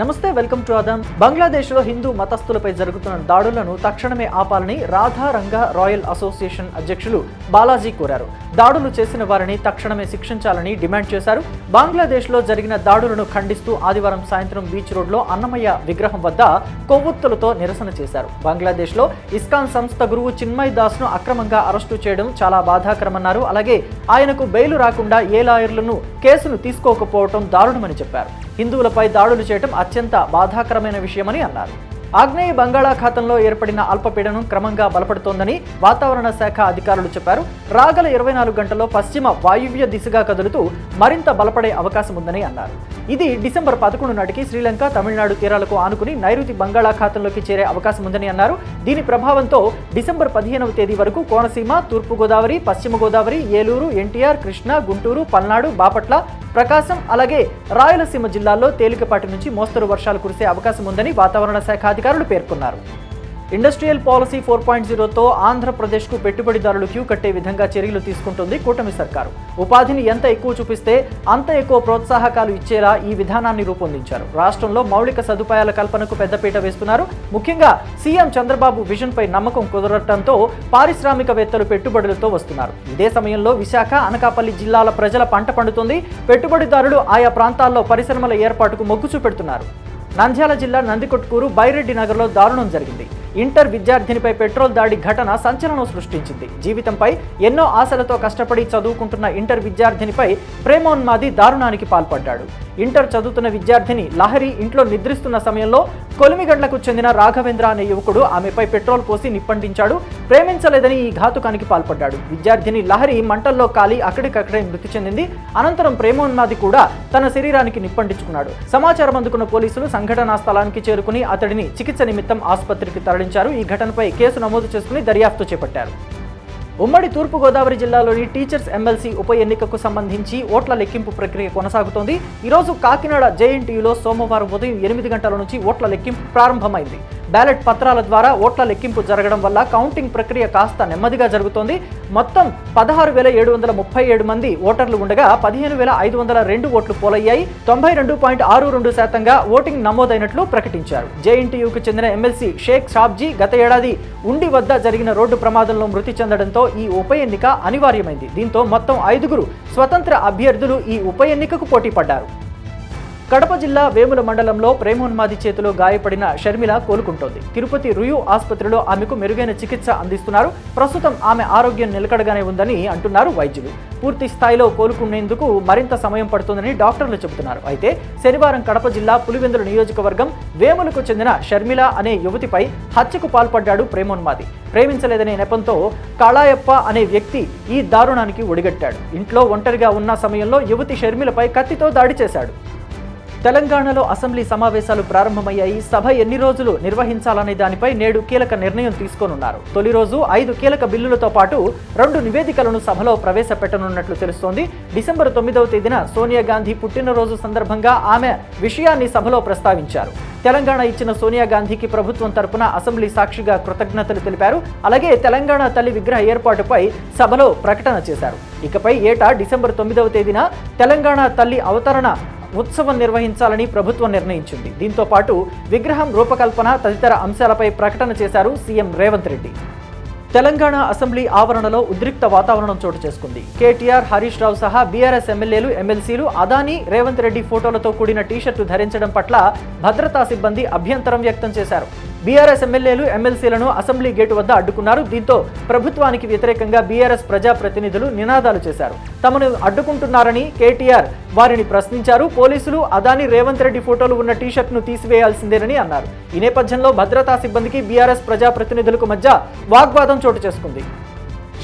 నమస్తే welcome to అదం బంగ్లాదేశ్లో హిందూ మతస్థులపై జరుగుతున్న దాడులను తక్షణమే ఆపాలని రాధారంగ రాయల్ అసోసియేషన్ అధ్యక్షులు బాలాజీ కోరారు. దాడులు చేసిన వారిని తక్షణమే శిక్షించాలని డిమాండ్ చేశారు. బంగ్లాదేశ్లో జరిగిన దాడులను ఖండిస్తూ ఆదివారం సాయంత్రం బీచ్ రోడ్లో అన్నమయ్య విగ్రహం వద్ద కొవ్వొత్తులతో నిరసన చేశారు. బంగ్లాదేశ్లో ఇస్కాన్ సంస్థ గురువు చిన్మయ్ దాస్ను అక్రమంగా అరెస్టు చేయడం చాలా బాధాకరమన్నారు. అలాగే ఆయనకు బెయిలు రాకుండా ఏ లాయర్లను కేసును తీసుకోకపోవడం దారుణమని చెప్పారు. హిందువులపై దాడులు చేయడం అత్యంత బాధాకరమైన విషయమని అన్నారు. ఆగ్నేయ బంగాళాఖాతంలో ఏర్పడిన అల్పపీడనం క్రమంగా బలపడుతోందని వాతావరణ శాఖ అధికారులు చెప్పారు. రాగల ఇరవై నాలుగు గంటల్లో పశ్చిమ వాయువ్య దిశగా కదులుతూ మరింత బలపడే అవకాశం ఉందని అన్నారు. ఇది డిసెంబర్ పదకొండు నాటికి శ్రీలంక తమిళనాడు తీరాలకు ఆనుకుని నైరుతి బంగాళాఖాతంలోకి చేరే అవకాశం ఉందని అన్నారు. దీని ప్రభావంతో డిసెంబర్ పదిహేనవ తేదీ వరకు కోనసీమ తూర్పుగోదావరి పశ్చిమ గోదావరి ఏలూరు ఎన్టీఆర్ కృష్ణ గుంటూరు పల్నాడు బాపట్ల ప్రకాశం అలాగే రాయలసీమ జిల్లాల్లో తేలికపాటి నుంచి మోస్తరు వర్షాలు కురిసే అవకాశం ఉందని వాతావరణ శాఖ అధికారులు పేర్కొన్నారు. ఇండస్ట్రియల్ పాలసీ ఫోర్ పాయింట్ జీరోతో ఆంధ్రప్రదేశ్కు పెట్టుబడిదారులు క్యూ కట్టే విధంగా చర్యలు తీసుకుంటుంది కూటమి సర్కారు. ఉపాధిని ఎంత ఎక్కువ చూపిస్తే అంత ఎక్కువ ప్రోత్సాహకాలు ఇచ్చేలా ఈ విధానాన్ని రూపొందించారు. రాష్ట్రంలో మౌలిక సదుపాయాల కల్పనకు పెద్దపీట వేస్తున్నారు. ముఖ్యంగా సీఎం చంద్రబాబు విజన్పై నమ్మకం కుదరటంతో పారిశ్రామికవేత్తలు పెట్టుబడులతో వస్తున్నారు. ఇదే సమయంలో విశాఖ అనకాపల్లి జిల్లాల ప్రజల పంట పండుతుంది. పెట్టుబడిదారులు ఆయా ప్రాంతాల్లో పరిశ్రమల ఏర్పాటుకు మొగ్గు చూపెడుతున్నారు. నంద్యాల జిల్లా నందికొట్కూరు బైరెడ్డి నగర్లో దారుణం జరిగింది. ఇంటర్ విద్యార్థినిపై పెట్రోల్ దాడి ఘటన సంచలనం సృష్టించింది. జీవితంపై ఎన్నో ఆశలతో కష్టపడి చదువుకుంటున్న ఇంటర్ విద్యార్థినిపై ప్రేమోన్మాది దారుణానికి పాల్పడ్డాడు. ఇంటర్ చదువుతున్న విద్యార్థిని లహరి ఇంట్లో నిద్రిస్తున్న సమయంలో కొలిమిగడ్లకు చెందిన రాఘవేంద్ర అనే యువకుడు ఆమెపై పెట్రోల్ పోసి నిప్పంటించాడు ప్రేమించలేదని ఈ ఘాతుకానికి పాల్పడ్డాడు. విద్యార్థిని లహరి మంటల్లో కాలి అక్కడికక్కడే మృతి చెందింది. అనంతరం ప్రేమోన్మాది కూడా తన శరీరానికి నిప్పంటించుకున్నాడు సమాచారం అందుకున్న పోలీసులు సంఘటనా స్థలానికి చేరుకుని అతడిని చికిత్స నిమిత్తం ఆసుపత్రికి తరలించారు ఈ ఘటనపై కేసు నమోదు చేసుకుని దర్యాప్తు చేపట్టారు. ఉమ్మడి తూర్పుగోదావరి జిల్లాలోని టీచర్స్ ఎమ్మెల్సీ ఉప ఎన్నికకు సంబంధించి ఓట్ల లెక్కింపు ప్రక్రియ కొనసాగుతోంది. ఈరోజు కాకినాడ జేఎన్టీయూలో సోమవారం ఉదయం ఎనిమిది గంటల నుంచి ఓట్ల లెక్కింపు ప్రారంభమైంది. బ్యాలెట్ పత్రాల ద్వారా ఓట్ల లెక్కింపు జరగడం వల్ల కౌంటింగ్ ప్రక్రియ కాస్త నెమ్మదిగా జరుగుతోంది. మొత్తం పదహారు వేల ఏడు వందల ముప్పై ఏడు మంది ఓటర్లు ఉండగా పదిహేను వేల ఐదు వందల రెండు ఓట్లు పోలయ్యాయి. తొంభై రెండు పాయింట్ ఆరు రెండు శాతంగా ఓటింగ్ నమోదైనట్లు ప్రకటించారు. జేఎన్టీయూకు చెందిన ఎమ్మెల్సీ షేక్ షాబ్జీ గత ఏడాది ఉండి వద్ద జరిగిన రోడ్డు ప్రమాదంలో మృతి చెందడంతో ఈ ఉప ఎన్నిక అనివార్యమైంది. దీంతో మొత్తం ఐదుగురు స్వతంత్ర అభ్యర్థులు ఈ ఉప ఎన్నికకు పోటీ పడ్డారు. కడప జిల్లా వేముల మండలంలో ప్రేమోన్మాది చేతిలో గాయపడిన షర్మిల కోలుకుంటోంది. తిరుపతి రుయు ఆసుపత్రిలో ఆమెకు మెరుగైన చికిత్స అందిస్తున్నారు. ప్రస్తుతం ఆమె ఆరోగ్యం నిలకడగానే ఉందని అంటున్నారు వైద్యులు. పూర్తి స్థాయిలో కోలుకునేందుకు మరింత సమయం పడుతుందని డాక్టర్లు చెబుతున్నారు. అయితే శనివారం కడప జిల్లా పులివెందుల నియోజకవర్గం వేములకు చెందిన షర్మిల అనే యువతిపై హత్యకు పాల్పడ్డాడు ప్రేమోన్మాది. ప్రేమించలేదనే నెపంతో కాళాయప్ప అనే వ్యక్తి ఈ దారుణానికి ఒడిగట్టాడు. ఇంట్లో ఒంటరిగా ఉన్న సమయంలో యువతి షర్మిలపై కత్తితో దాడి చేశాడు. తెలంగాణలో అసెంబ్లీ సమావేశాలు ప్రారంభమయ్యాయి. సభ ఎన్ని రోజులు నిర్వహించాలనే దానిపై నేడు కీలక నిర్ణయం తీసుకోనున్నారు. తొలి రోజు ఐదు కీలక బిల్లులతో పాటు రెండు నివేదికలను సభలో ప్రవేశపెట్టనున్నట్లు తెలుస్తోంది. డిసెంబర్ తొమ్మిదవ తేదీన సోనియా గాంధీ పుట్టినరోజు సందర్భంగా ఆమె విషయాన్ని సభలో ప్రస్తావించారు. తెలంగాణ ఇచ్చిన సోనియా గాంధీకి ప్రభుత్వం తరపున అసెంబ్లీ సాక్షిగా కృతజ్ఞతలు తెలిపారు. అలాగే తెలంగాణ తల్లి విగ్రహ ఏర్పాటుపై సభలో ప్రకటన చేశారు. ఇకపై ఏటా డిసెంబర్ తొమ్మిదవ తేదీన తెలంగాణ తల్లి అవతరణ ఉత్సవం నిర్వహించాలని ప్రభుత్వం నిర్ణయించింది. దీంతో పాటు విగ్రహం రూపకల్పన తదితర అంశాలపై ప్రకటన చేశారు సీఎం రేవంత్ రెడ్డి. తెలంగాణ అసెంబ్లీ ఆవరణలో ఉద్రిక్త వాతావరణం చోటు చేసుకుంది. కేటీఆర్ హరీష్ రావు సహా బీఆర్ఎస్ ఎమ్మెల్యేలు ఎమ్మెల్సీలు అదానీ రేవంత్ రెడ్డి ఫోటోలతో కూడిన టీషర్టు ధరించడం పట్ల భద్రతా సిబ్బంది అభ్యంతరం వ్యక్తం చేశారు. బీఆర్ఎస్ ఎమ్మెల్యేలు ఎమ్మెల్సీలను అసెంబ్లీ గేటు వద్ద అడ్డుకున్నారు. దీంతో ప్రభుత్వానికి వ్యతిరేకంగా బీఆర్ఎస్ ప్రజాప్రతినిధులు నినాదాలు చేశారు. తమను అడ్డుకుంటున్నారని కేటీఆర్ వారిని ప్రశ్నించారు. పోలీసులు అదాని రేవంత్ రెడ్డి ఫోటోలు ఉన్న టీషర్ట్ను తీసివేయాల్సిందేనని అన్నారు. ఈ నేపథ్యంలో భద్రతా సిబ్బందికి బీఆర్ఎస్ ప్రజాప్రతినిధులకు మధ్య వాగ్వాదం చోటు చేసుకుంది.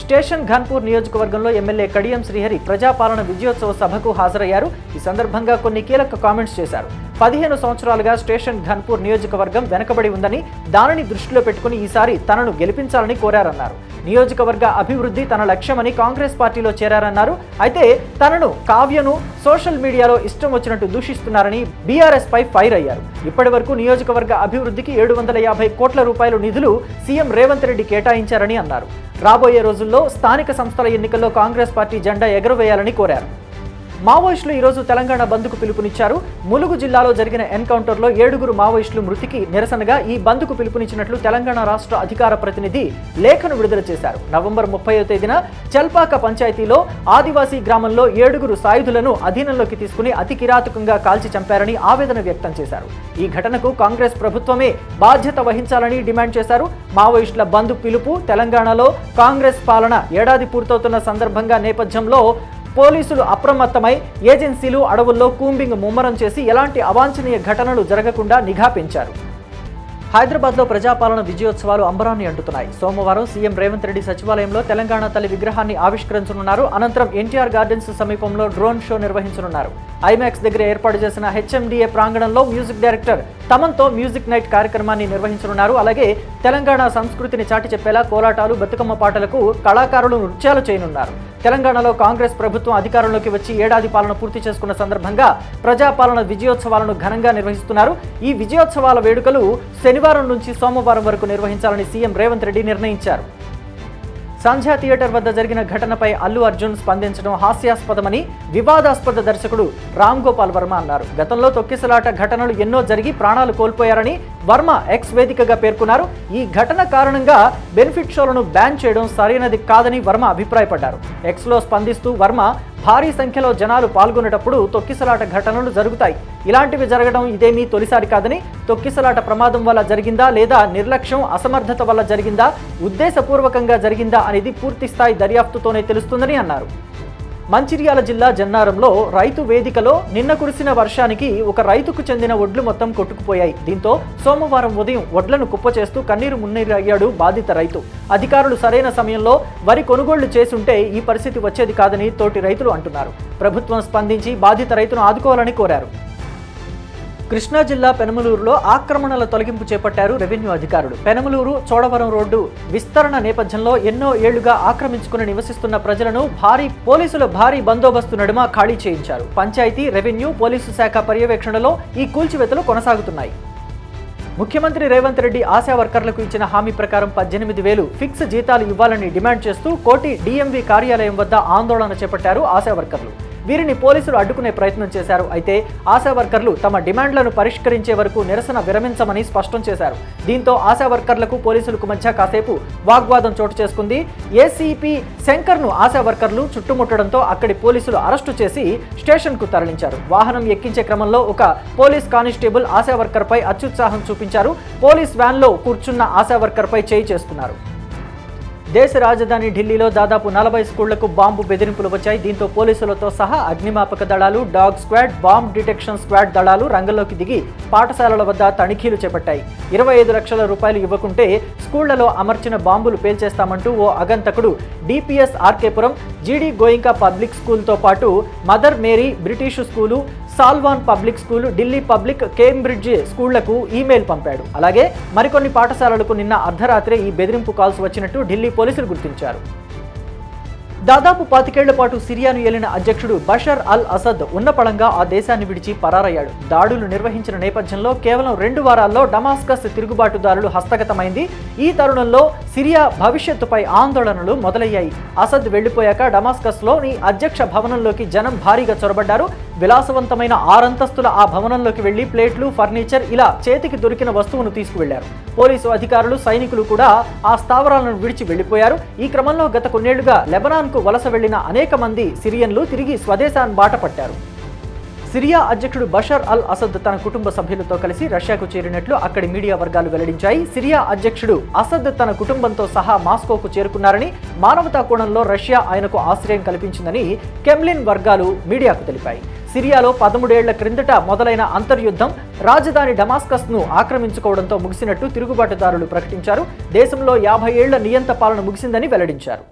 స్టేషన్ ఘన్పూర్ నియోజకవర్గంలో ఎమ్మెల్యే కడియం శ్రీహరి ప్రజాపాలన విజయోత్సవ సభకు హాజరయ్యారు. ఈ సందర్భంగా కొన్ని కీలక కామెంట్స్ చేశారు. పదిహేను సంవత్సరాలుగా స్టేషన్ ఘన్పూర్ నియోజకవర్గం వెనకబడి ఉందని దానిని దృష్టిలో పెట్టుకుని ఈసారి తనను గెలిపించాలని కోరారన్నారు. నియోజకవర్గ అభివృద్ధి తన లక్ష్యమని కాంగ్రెస్ పార్టీలో చేరారన్నారు. అయితే తనను కావ్యను సోషల్ మీడియాలో ఇష్టం వచ్చినట్టు దూషిస్తున్నారని బీఆర్ఎస్ పై ఫైర్ అయ్యారు. ఇప్పటి వరకు నియోజకవర్గ అభివృద్ధికి ఏడు వందల యాభై కోట్ల రూపాయల నిధులు సీఎం రేవంత్ రెడ్డి కేటాయించారని అన్నారు. రాబోయే రోజుల్లో స్థానిక సంస్థల ఎన్నికల్లో కాంగ్రెస్ పార్టీ జెండా ఎగురవేయాలని కోరారు. మావోయిస్టులు ఈరోజు తెలంగాణ బంద్కు పిలుపునిచ్చారు. ములుగు జిల్లాలో జరిగిన ఎన్కౌంటర్లో ఏడుగురు మావోయిస్టులు మృతికి నిరసనగా ఈ బంద్కు పిలుపునిచ్చినట్లు తెలంగాణ రాష్ట్ర అధికార ప్రతినిధి లేఖను విడుదల చేశారు. నవంబర్ ముప్పై తేదీన చల్పాక పంచాయతీలో ఆదివాసీ గ్రామంలో ఏడుగురు సాయుధులను అధీనంలోకి తీసుకుని అతి కిరాతకంగా కాల్చి చంపారని ఆవేదన వ్యక్తం చేశారు. ఈ ఘటనకు కాంగ్రెస్ ప్రభుత్వమే బాధ్యత వహించాలని డిమాండ్ చేశారు. మావోయిస్టుల బంద్ పిలుపు తెలంగాణలో కాంగ్రెస్ పాలన ఏడాది పూర్తవుతున్న సందర్భంగా నేపథ్యంలో పోలీసులు అప్రమత్తమై ఏజెన్సీలు అడవుల్లో కూంబింగ్ ముమ్మరం చేసి ఎలాంటి అవాంఛనీయ ఘటనలు జరగకుండా నిఘా పెంచారు. హైదరాబాద్లో ప్రజాపాలన విజయోత్సవాలు అంబరాన్ని అంటున్నాయి సోమవారం సీఎం రేవంత్ రెడ్డి సచివాలయంలో తెలంగాణ తల్లి విగ్రహాన్ని ఆవిష్కరించనున్నారు. అనంతరం ఎన్టీఆర్ గార్డెన్స్ సమీపంలో డ్రోన్ షో నిర్వహించనున్నారు. ఐమాక్స్ దగ్గర ఏర్పాటు చేసిన హెచ్ఎండిఏ ప్రాంగణంలో మ్యూజిక్ డైరెక్టర్ తమన్తో మ్యూజిక్ నైట్ కార్యక్రమాన్ని నిర్వహించనున్నారు. అలాగే తెలంగాణ సంస్కృతిని చాటి చెప్పేలా కోలాటాలు బతుకమ్మ పాటలకు కళాకారులు నృత్యాలు చేయనున్నారు. తెలంగాణలో కాంగ్రెస్ ప్రభుత్వం అధికారంలోకి వచ్చి ఏడాది పాలన పూర్తి చేసుకున్న సందర్భంగా ప్రజాపాలన విజయోత్సవాలను ఘనంగా నిర్వహిస్తున్నారు. ఈ విజయోత్సవాల వేడుకలు శనివారం నుంచి సోమవారం వరకు నిర్వహించాలని సీఎం రేవంత్ రెడ్డి నిర్ణయించారు. సంధ్యా థియేటర్ వద్ద జరిగిన ఘటనపై అల్లు అర్జున్ స్పందించడం హాస్యాస్పదమని వివాదాస్పద దర్శకుడు రామ్ గోపాల్ వర్మ అన్నారు. గతంలో తొక్కిసలాట ఘటనలు ఎన్నో జరిగి ప్రాణాలు కోల్పోయారని వర్మ ఎక్స్ వేదికగా పేర్కొన్నారు. ఈ ఘటన కారణంగా బెనిఫిట్ షోలను బ్యాన్ చేయడం సరైనది కాదని వర్మ అభిప్రాయపడ్డారు. ఎక్స్లో స్పందిస్తూ వర్మ భారీ సంఖ్యలో జనాలు పాల్గొనేటప్పుడు తొక్కిసలాట ఘటనలు జరుగుతాయి. ఇలాంటివి జరగడం ఇదేమీ తొలిసారి కాదని తొక్కిసలాట ప్రమాదం వల్ల జరిగిందా లేదా నిర్లక్ష్యం అసమర్థత వల్ల జరిగిందా ఉద్దేశపూర్వకంగా జరిగిందా అనేది పూర్తి స్థాయి దర్యాప్తుతోనే తెలుస్తుందని అన్నారు. మంచిర్యాల జిల్లా జన్నారంలో రైతు వేదికలో నిన్న కురిసిన వర్షానికి ఒక రైతుకు చెందిన ఒడ్లు మొత్తం కొట్టుకుపోయాయి. దీంతో సోమవారం ఉదయం ఒడ్లను కుప్ప చేస్తూ కన్నీరు మున్నీరయ్యాడు బాధిత రైతు. అధికారులు సరైన సమయంలో వరి కొనుగోళ్ళు చేసుంటే ఈ పరిస్థితి వచ్చేది కాదని తోటి రైతులు అంటున్నారు. ప్రభుత్వం స్పందించి బాధిత రైతును ఆదుకోవాలని కోరారు. కృష్ణా జిల్లా పెనమలూరులో ఆక్రమణల తొలగింపు చేపట్టారు రెవెన్యూ అధికారులు. పెనమలూరు చోడవరం రోడ్డు విస్తరణ నేపథ్యంలో ఎన్నో ఏళ్ళుగా ఆక్రమించుకుని నివసిస్తున్న ప్రజలను భారీ పోలీసుల భారీ బందోబస్తు నడుమ ఖాళీ చేయించారు. పంచాయతీ రెవెన్యూ పోలీసు శాఖ పర్యవేక్షణలో ఈ కూల్చివేతలు కొనసాగుతున్నాయి. ముఖ్యమంత్రి రేవంత్ రెడ్డి ఆశా వర్కర్లకు ఇచ్చిన హామీ ప్రకారం పద్దెనిమిది వేలు ఫిక్స్ జీతాలు ఇవ్వాలని డిమాండ్ చేస్తూ కోటి డిఎంవి కార్యాలయం వద్ద ఆందోళన చేపట్టారు ఆశా వర్కర్లు వీరిని పోలీసులు అడ్డుకునే ప్రయత్నం చేశారు. అయితే ఆశా వర్కర్లు తమ డిమాండ్లను పరిష్కరించే వరకు నిరసన విరమించమని స్పష్టం చేశారు. దీంతో ఆశా వర్కర్లకు పోలీసులకు మధ్య కాసేపు వాగ్వాదం చోటు చేసుకుంది. ఏసీపీ శంకర్ను ఆశా వర్కర్లు చుట్టుముట్టడంతో అక్కడి పోలీసులు అరెస్టు చేసి స్టేషన్కు తరలించారు. వాహనం ఎక్కించే క్రమంలో ఒక పోలీస్ కానిస్టేబుల్ ఆశా వర్కర్పై అత్యుత్సాహం చూపించారు. పోలీస్ వ్యాన్లో కూర్చున్న ఆశా వర్కర్పై చేయి చేసుకున్నారు. దేశ రాజధాని ఢిల్లీలో దాదాపు నలభై స్కూళ్ళకు బాంబు బెదిరింపులు వచ్చాయి. దీంతో పోలీసులతో సహా అగ్నిమాపక దళాలు dog squad bomb detection squad దళాలు రంగంలోకి దిగి పాఠశాలల వద్ద తనిఖీలు చేపట్టాయి. ఇరవై ఐదు లక్షల రూపాయలు ఇవ్వకుంటే స్కూళ్ళలో అమర్చిన బాంబులు పేల్చేస్తామంటూ ఓ అగంతకుడు డిపిఎస్ ఆర్కేపురం జీడీ గోయింకా పబ్లిక్ స్కూల్తో పాటు Mother Mary British school Salwan public school Delhi public Cambridge స్కూళ్ళకు ఈమెయిల్ పంపాడు. అలాగే మరికొన్ని పాఠశాలలకు నిన్న అర్ధరాత్రి ఈ బెదిరింపు కాల్స్ వచ్చినట్టు ఢిల్లీ పోలీసులు గుర్తించారు. దాదాపు పాతికేళ్ళ పాటు సిరియాను ఏలిన అధ్యక్షుడు బషర్ అల్ అసద్ ఉన్నపళంగా ఆ దేశాన్ని విడిచి పరారయ్యాడు. దాడులు నిర్వహించిన నేపథ్యంలో కేవలం రెండు వారాల్లో డమాస్కస్ తిరుగుబాటుదారులు హస్తగతమైంది. ఈ తరుణంలో సిరియా భవిష్యత్తుపై ఆందోళనలు మొదలయ్యాయి. అసద్ వెళ్ళిపోయాక డమాస్కస్లోని అధ్యక్ష భవనంలోకి జనం భారీగా చొరబడ్డారు. విలాసవంతమైన ఆరంతస్తుల ఆ భవనంలోకి వెళ్ళి ప్లేట్లు ఫర్నిచర్ ఇలా చేతికి దొరికిన వస్తువును తీసుకువెళ్ళారు. పోలీసు అధికారులు సైనికులు కూడా ఆ స్థావరాలను విడిచి వెళ్ళిపోయారు ఈ క్రమంలో గత కొన్నేళ్ళుగా లెబనాన్ లెబనాన్కు వలస వెళ్ళిన అనేక మంది సిరియన్లు తిరిగి స్వదేశాన్ని బాట పట్టారు. సిరియా అధ్యక్షుడు బషర్ అల్ అసద్ తన కుటుంబ సభ్యులతో కలిసి రష్యాకు చేరినట్లు అక్కడి మీడియా వర్గాలు వెల్లడించాయి. సిరియా అధ్యక్షుడు అసద్ తన కుటుంబంతో సహా మాస్కోకు చేరుకున్నారని మానవతా కోణంలో రష్యా ఆయనకు ఆశ్రయం కల్పించిందని కెమ్లిన్ వర్గాలు మీడియాకు తెలిపాయి. సిరియాలో పదమూడేళ్ళ క్రిందట మొదలైన అంతర్యుద్ధం రాజధాని డమాస్కస్ను ఆక్రమించుకోవడంతో ముగిసినట్టు తిరుగుబాటుదారులు ప్రకటించారు. దేశంలో యాభై ఏళ్ళ నియంత పాలన ముగిసిందని వెల్లడించారు.